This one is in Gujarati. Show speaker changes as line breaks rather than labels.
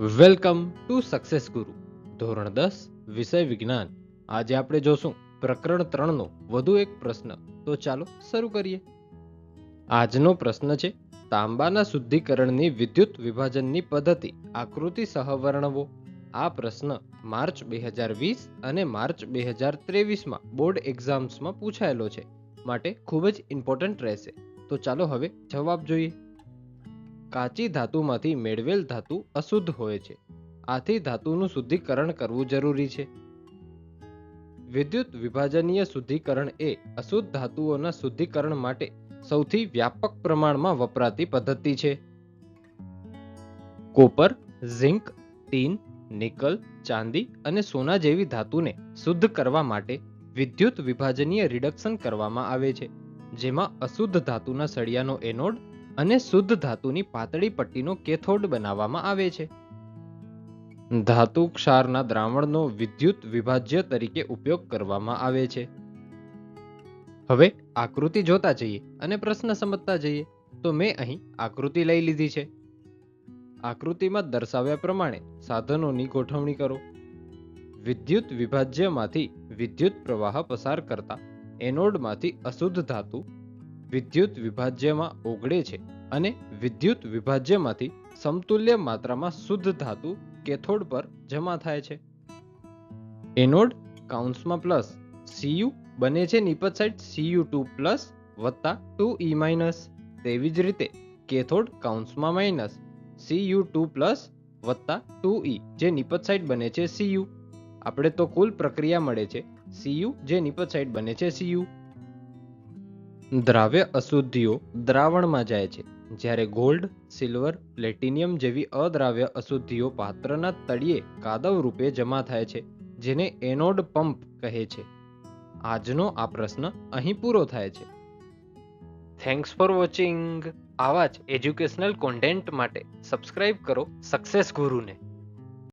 વેલકમ ટુ સક્સેસ ગુરુ ધોરણ દસ, વિષય વિજ્ઞાન. આજે આપણે જોશું પ્રકરણ ત્રણનો વધુ એક પ્રશ્ન. તો ચાલો શરૂ કરીએ. આજનો પ્રશ્ન છે, તાંબાના શુદ્ધિકરણની વિદ્યુત વિભાજનની પદ્ધતિ આકૃતિ સહ વર્ણવો. આ પ્રશ્ન માર્ચ બે હજાર વીસ અને માર્ચ બે હજાર ત્રેવીસમાં બોર્ડ એક્ઝામ્સમાં પૂછાયેલો છે. માટે ખૂબ જ ઇમ્પોર્ટન્ટ રહેશે. તો ચાલો હવે જવાબ જોઈએ. કાચી ધાતુમાંથી મેળવેલ ધાતુ અશુદ્ધ હોય છે. આથી ધાતુનું શુદ્ધિકરણ કરવું જરૂરી છે. વિદ્યુત વિભાજનીય શુદ્ધિકરણ એ અશુદ્ધ ધાતુઓના શુદ્ધિકરણ માટે સૌથી વ્યાપક પ્રમાણમાં વપરાતી પદ્ધતિ છે. કોપર, ઝિંક, ટીન, નિકલ, ચાંદી અને સોના જેવી ધાતુને શુદ્ધ કરવા માટે વિદ્યુત વિભાજનીય રિડક્શન કરવામાં આવે છે, જેમાં અશુદ્ધ ધાતુના સળિયાનો એનોડ અને શુદ્ધ ધાતુની પાતળી પટ્ટીનો કેથોડ બનાવવામાં આવે છે. ધાતુ ક્ષારના દ્રાવણનો વિદ્યુત વિભાજ્ય તરીકે ઉપયોગ કરવામાં આવે છે. હવે આકૃતિ જોતા જઈએ અને પ્રશ્ન સમજતા જઈએ. તો મેં અહીં આકૃતિ લઈ લીધી છે. આકૃતિમાં દર્શાવ્યા પ્રમાણે સાધનોની ગોઠવણી કરો. વિદ્યુત વિભાજ્યમાંથી વિદ્યુત પ્રવાહ પસાર કરતા એનોડમાંથી અશુદ્ધ ધાતુ વિદ્યુત વિભાજ્યમાં ઓગળે છે અને વિદ્યુત વિભાજ્યમાંથી સમતુલ્ય માત્રામાં શુદ્ધ ધાતુ કેથોડ પર જમા થાય છે. એનોડ કાઉન્સમાં પ્લસ સીયુ બને છે નિપજ સાઇડ સીયુ ટુ પ્લસ વત્તા ટુ ઈ માઇનસ તેવી જ રીતે કેથોડ કાઉન્સમાં માઇનસ સીયુ ટુ પ્લસ વત્તા ટુ ઈ જે નિપજ સાઇડ બને છે સીયુ આપણે તો કુલ પ્રક્રિયા મળે છે સીયુ જે નિપજ સાઇડ બને છે સીયુ દ્રાવ્ય અશુદ્ધિઓ દ્રાવણમાં જાય છે. જ્યારે ગોલ્ડ, સિલ્વર, પ્લેટિનિયમ જેવી અદ્રાવ્ય અશુદ્ધિઓ પાત્રના તળિયે કાદવ રૂપે જમા થાય છે, જેને એનોડ પંપ કહે છે. આજનો આ પ્રશ્ન અહીં પૂરો થાય છે. થેન્ક્સ ફોર વોચિંગ આવા જ એજ્યુકેશનલ કોન્ટેન્ટ માટે સબસ્ક્રાઇબ કરો સક્સેસ ગુરુને.